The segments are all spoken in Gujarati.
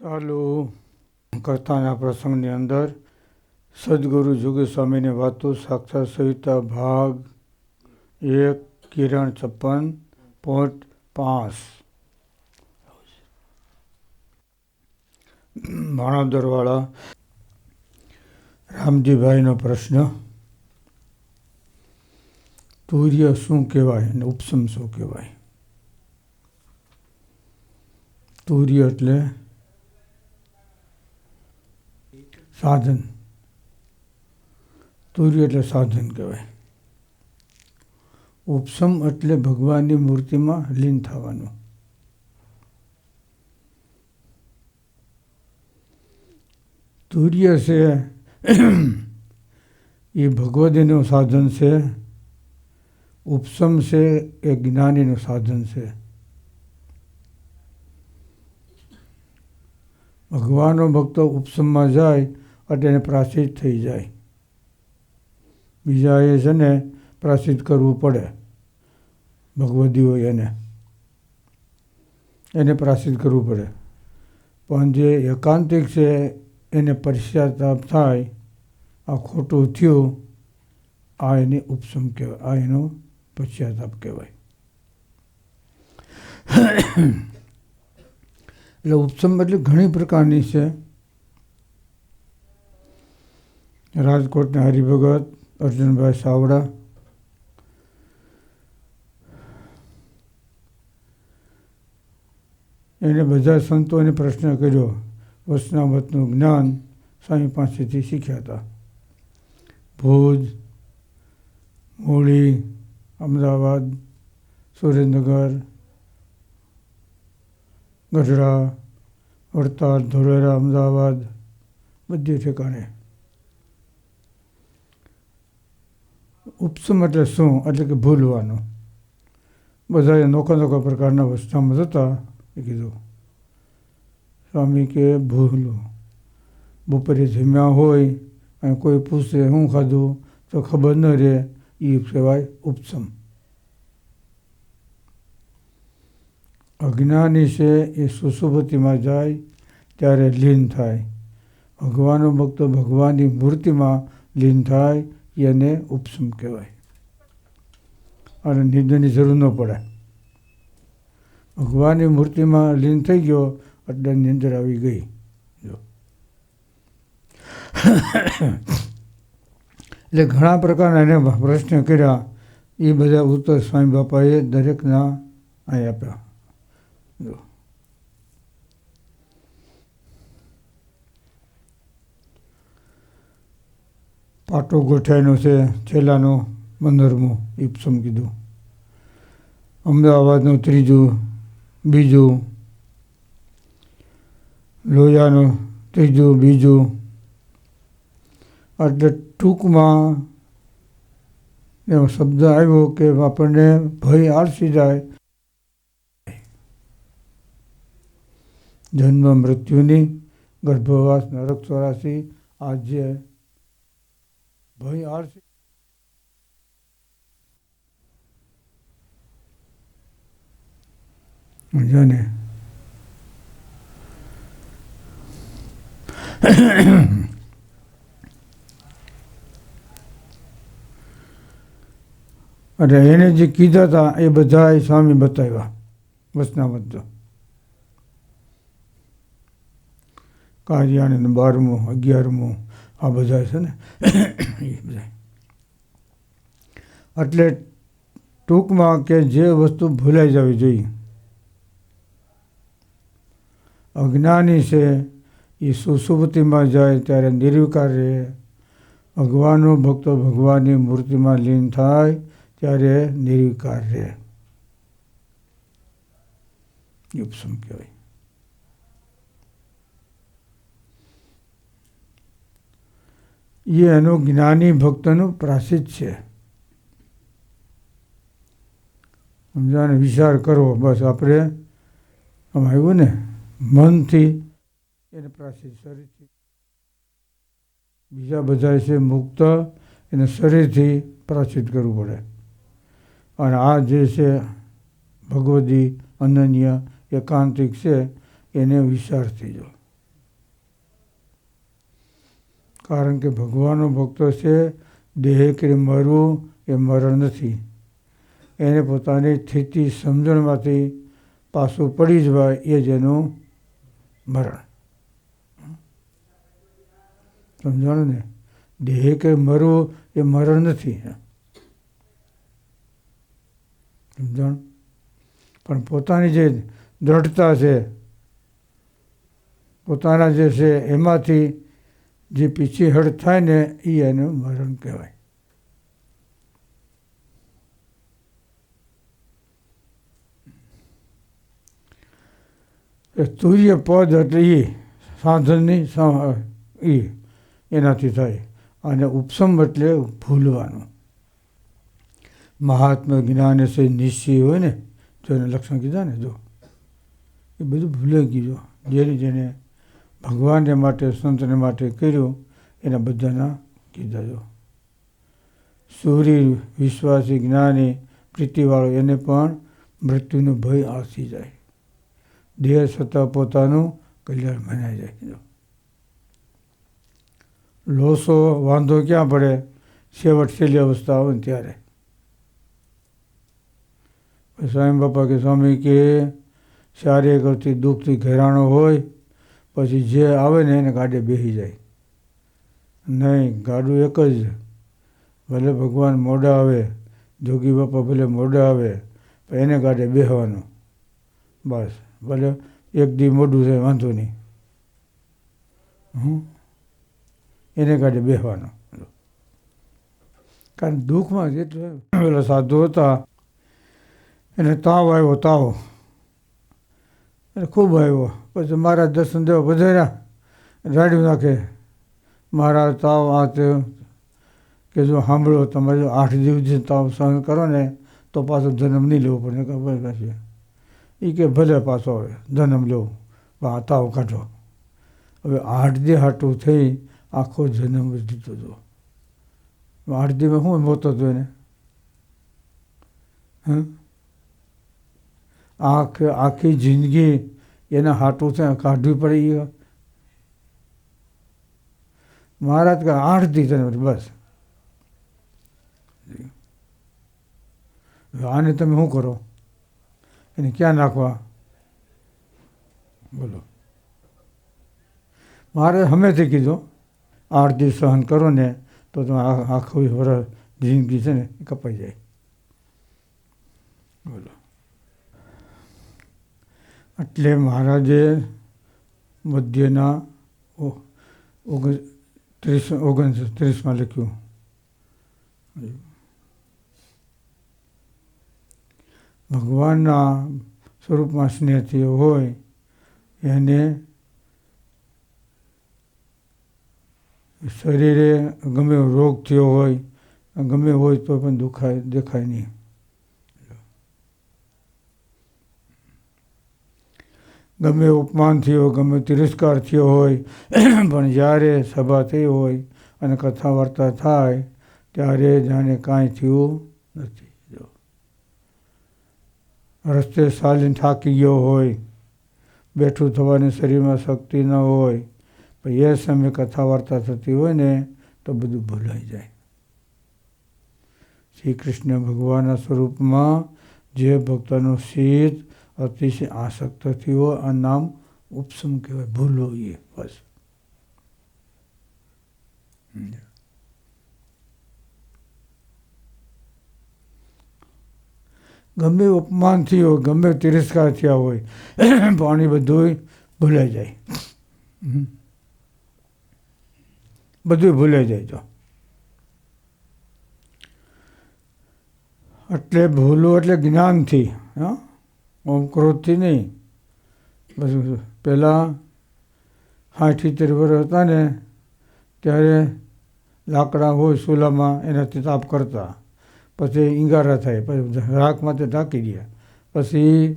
ચાલુ કરતાના પ્રસંગની અંદર સદગુરુ જોગી સ્વામીની વાતો સાક્ષાત સહિતા ભાગ એક, કિરણ છપ્પન પોઈન્ટ પાંચ. ભાણોદરવાળા રામજીભાઈનો પ્રશ્ન, તુર્ય શું કહેવાય અને ઉપસમ શું કહેવાય? તુર્ય એટલે સાધન. તુર્ય એટલે સાધન કહેવાય. ઉપસમ એટલે ભગવાનની મૂર્તિમાં લીન થવાનું. તુર્ય છે, એ ભગવદીનું સાધન છે. ઉપસમ છે, એ જ્ઞાનીનું સાધન છે. ભગવાનનો ભક્તો ઉપસમમાં જાય એને પ્રાસિત થઈ જાય. બીજાએ છે ને પ્રાસિત કરવું પડે. ભગવદી હોય એને. એને પ્રાસિત કરવું પડે. પણ જે એકાંતિક છે, એને પશ્ચાતાપ થાય, આ ખોટું થયું, આ એની ઉપસમ કહેવાય, આ એનો પશ્ચાતાપ કહેવાય. એટલે ઉપસમ એટલે ઘણી પ્રકારની છે. રાજકોટના હરિભગત, અર્જુનભાઈ સાવડા. એને બધા સંતોને પ્રશ્ન કર્યો, વસનામતનું જ્ઞાન સ્વામી પાસેથી શીખ્યા હતા. ભુજ મૂળી અમદાવાદ, સુરેન્દ્રનગર, ગઢડા, વડતાલ, ધોલેરા, અમદાવાદ, બધી ઠેકાણે. ઉપસમ એટલે શું? એટલે કે ભૂલવાનું. બધા નોખા નોખા પ્રકારના વસ્તુમાં જતા એ કીધું, સ્વામી કે ભૂલું. બપોરે જમ્યા હોય અને કોઈ પૂછે શું ખાધું તો ખબર ન રહે એ કહેવાય ઉપસમ. અજ્ઞાની છે એ સુસુભતિમાં જાય ત્યારે લીન થાય. ભગવાનનો ભક્તો ભગવાનની મૂર્તિમાં લીન થાય એને ઉપસમ કહેવાય. અને નિંદની જરૂર ન પડે. ભગવાનની મૂર્તિમાં લીન થઈ ગયો એટલે નિંદર આવી ગઈ. જો. એટલે ઘણા પ્રકારના એને પ્રશ્ન કર્યા. એ બધા ઉત્તર સ્વામી બાપાએ દરેકના અહીં આપ્યા. જો. પાટો ગોઠાયનો છે, છેલ્લાનું પંદરમું ઇપ્સમ કીધું. અમદાવાદનું ત્રીજું, બીજું લોહિયાનું ત્રીજું, બીજું. એટલે ટૂંકમાં એવો શબ્દ આવ્યો કે આપણને ભય આળસી જાય. જન્મ મૃત્યુની ગર્ભવાસ નરક ચોરાસી. આ જે ભય આળસી ને એટલે એને જે કીધા હતા એ બધા એ સ્વામી બતાવ્યા વસના જો કાર્યાણ બારમું અગિયારમું આ બધા છે ને, એ બધા. એટલે ટૂંકમાં કે જે વસ્તુ ભૂલાઈ જવી જોઈએ. અજ્ઞાની છે, એ સુસુપ્તિમાં જાય ત્યારે નિર્વિકાર રહે ભગવાનનો ભક્તો ભગવાનની મૂર્તિમાં લીન થાય ત્યારે નિર્વિકાર. રહે ઉપસમ કહેવાય. એ એનો જ્ઞાની ભક્તનું પ્રાસિત છે. સમજાને? વિચાર કરવો બસ આપણે આમ આવ્યું ને? મનથી એને પ્રાસિત શરીરથી. બીજા બધા છે મુક્ત, એને શરીરથી પ્રાચિત કરવું પડે. અને આ જે છે ભગવદી અનન્ય એકાંતિક છે, એને વિચારથી જો. કારણ કે ભગવાનનો ભક્તો છે, દેહ કે મરવું એ મરણ નથી. એને પોતાની સ્થિતિ સમજણમાંથી પાછું પડી જવાય એ જ એનું મરણ. સમજાણું ને? દેહ કે મરવું એ મરણ નથી. સમજાણ? પણ પોતાની જે દ્રઢતા છે, પોતાના જે છે, એમાંથી જે પીછેહડ થાય ને એ એનું મરણ કહેવાય. એ તુર્ય પદ એટલે એ સાધનની એ એનાથી થાય. અને ઉપસમ એટલે ભૂલવાનું. મહાત્મા જ્ઞાન છે નિશ્ચય હોય ને જો એને લક્ષણ કીધા ને જો. એ બધું ભૂલાઈ ગયું જેને જેને ભગવાનને માટે, સંતને માટે કર્યું, એના બધાના કીધા જો. સૂરી વિશ્વાસી જ્ઞાની પ્રીતિવાળો એને પણ મૃત્યુનો ભય આસી જાય. દેહ છતાં પોતાનું કલ્યાણ મનાઈ જાય લોસો વાંધો ક્યાં પડે? છેવટ છેલ્લી અવસ્થા આવે ને ત્યારે. સ્વામી બાપા કે, સ્વામી કે, શારીરિક કરતી દુઃખથી ઘેરાણો હોય પછી જે આવે ને એને ગાડે બેસી જાય. નહીં, ગાડું એક જ. ભલે ભગવાન મોડા આવે, જોગી બાપા ભલે મોડા આવે એને ગાડે બેસવાનું બસ, ભલે એક દી મોડું થાય, વાંધો નહીં. હં એને ગાડે બેસવાનું કારણ દુઃખમાં જેટલું પેલા સાધુ હતા, એને તાવ આવ્યો, તાવ. એટલે ખૂબ આવ્યો. પછી મારા દર્શન દેવા વધાર્યા રાડ્યું નાખે. મારા તાવ આ તે કે જો સાંભળો, તમે જો આઠ દિવસ તાવ સહન કરો ને, તો પાછો જન્મ નહીં લેવો પડે. ખબર પછી એ કે, ભલે પાછો હવે જન્મ લેવો. આ તાવ કાઢો. હવે આઠ દી હાટું થઈ, આખો જન્મ દીધો હતો આઠ દીમાં શું મોતો હતો એને હં આખ, આખી જિંદગી એના હાટું કાઢવી પડી મહારાજ કે આઠ દિવસ બસ. આને તમે શું કરો? એને ક્યાં નાખવા? બોલો. મારે હંમેથી કીધું, આઠ દિવસ સહન કરો ને, તો તમે આખું વરસ જિંદગી છે ને કપાઈ જાય. બોલો. એટલે મહારાજે મધ્યના ઓગણ ત્રીસ ઓગણસો ત્રીસમાં લખ્યું. ભગવાનના સ્વરૂપમાં સ્નેહથી હોય એને શરીરે ગમે રોગ થયો હોય, ગમે હોય તો પણ દુખાય દેખાય નહીં. ગમે ઉપમાન થયો, ગમે તિરસ્કાર થયો હોય, પણ જ્યારે સભા થઈ હોય અને કથા વાર્તા થાય, ત્યારે જાણે કાંઈ થયું નથી. જો. રસ્તે ચાલીને થાકી ગયો હોય, બેઠું થવાની શરીરમાં શક્તિ ન હોય, પણ એ સમયે કથા વાર્તા થતી હોય ને, તો બધું ભૂલાઈ જાય. શ્રી કૃષ્ણ ભગવાનના સ્વરૂપમાં જે ભક્તનું શીત અતિશય આસક્ત હોય આ નામ ઉપસમ કહેવાય. ભૂલો એ બસ. ગમે અપમાન થયો, ગમે તિરસ્કાર થયા હોય, પાણી બધું ભૂલાઈ જાય. બધું ભૂલાઈ જાય તો. એટલે ભૂલો એટલે જ્ઞાનથી, હા. ઓમ ક્રોધથી નહીં. બસ પહેલાં સાઠ સિત્તેર વર્ષ હતા ને, ત્યારે લાકડા હોય ચૂલામાં એનાથી તાપ કરતા. પછી ઈંગારા થાય, પછી રાખમાં તે ઢાંકી ગયા પછી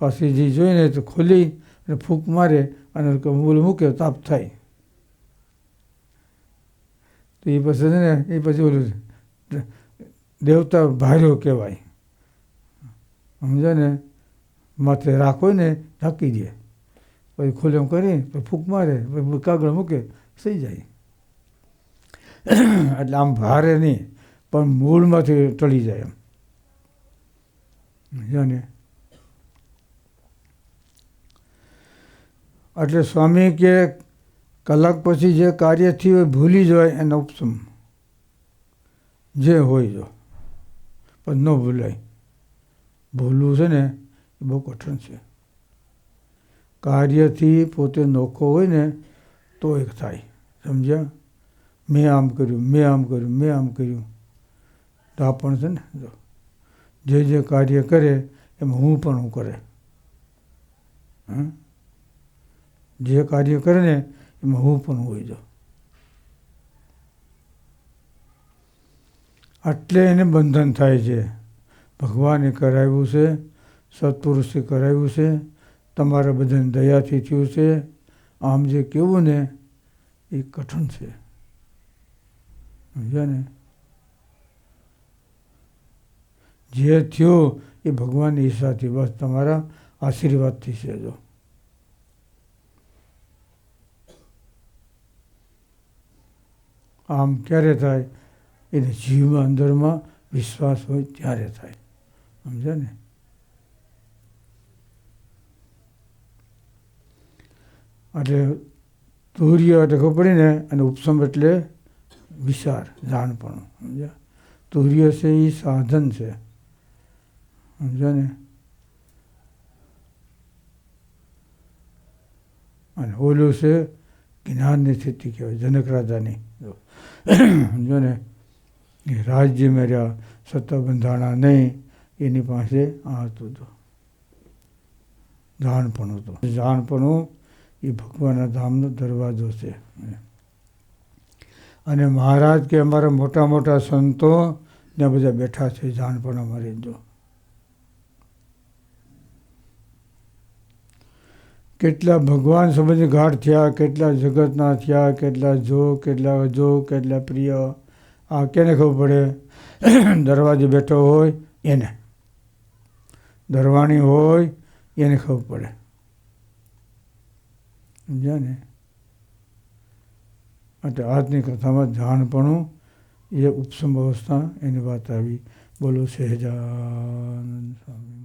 પછી જે જોઈને તો ખોલી અને ફૂંક મારે અને બોલ મૂકે, તાપ થાય. તો એ પછી છે ને, એ પછી ઓલું દેવતા ભાર્યો કહેવાય. સમજો ને? માથે રાખો ને ઢાંકી દે. પછી ખુલ્લેમ કરી, પછી ફૂંક મારે, પછી કાગળ મૂકે થઈ જાય. એટલે આમ ભારે નહીં, પણ મૂળમાંથી ટળી જાય એમ. સમજ્યા ને એટલે સ્વામી કે કલાક પછી જે કાર્ય થયું હોય ભૂલી જવાય એનો ઉપસમ જે હોય જો. પણ ન ભૂલાય. ભૂલવું છે ને બહુ કઠિન છે. કાર્યથી પોતે નોખો હોય ને, તો એક થાય. સમજ્યા? મેં આમ કર્યું, મેં આમ કર્યું, મેં આમ કર્યું. તો પણ છે ને, જો. જે જે કાર્ય કરે, એમાં હું પણ હું કરે. હં જે કાર્ય કરે ને, એમાં હું પણ હોય, જો. એટલે એને બંધન થાય છે. ભગવાને કરાવ્યું છે સત્પુરુષે કરાવ્યું છે. તમારા બધાને દયાથી થયું છે. આમ જે કેવું ને, એ કઠણ છે. સમજ્યા ને? જે થયો એ ભગવાનની ઈચ્છાથી, બસ તમારા આશીર્વાદથી છે જો. આમ ક્યારે થાય? એને જીવમાં, અંદરમાં વિશ્વાસ હોય ત્યારે થાય. સમજ્યા ને? એટલે તુર્ય એટલે ખબર પડી ને, અને ઉપસમ એટલે વિચાર જાણપણું સમજ્યા? તુર્ય છે એ સાધન છે. સમજો ને? અને ઓલું છે જ્ઞાનની સ્થિતિ કહેવાય, જનક રાજાની. સમજો ને? એ રાજ્ય મેળ્યા સત્તા બંધાણા નહીં, એની પાસે આ હતું હતું જાણપણું હતું જાણપણું એ ભગવાનના ધામનો દરવાજો છે. અને મહારાજ કે અમારા મોટા મોટા સંતો ને બધા બેઠા છે જાણપણ અમારી જો. કેટલા ભગવાન સંબંધી ગાઢ થયા, કેટલા જગતના થયા, કેટલા જો, કેટલા અજો, કેટલા પ્રિય. આ કેને ખબર પડે? દરવાજે બેઠો હોય એને. દરવાણી હોય એને ખબર પડે. સમજ્યા ને માટે આજની કથામાં જાણપણું, એ ઉપસમ અવસ્થા એની વાત આવી. બોલો, સહેજાનંદ સ્વામી.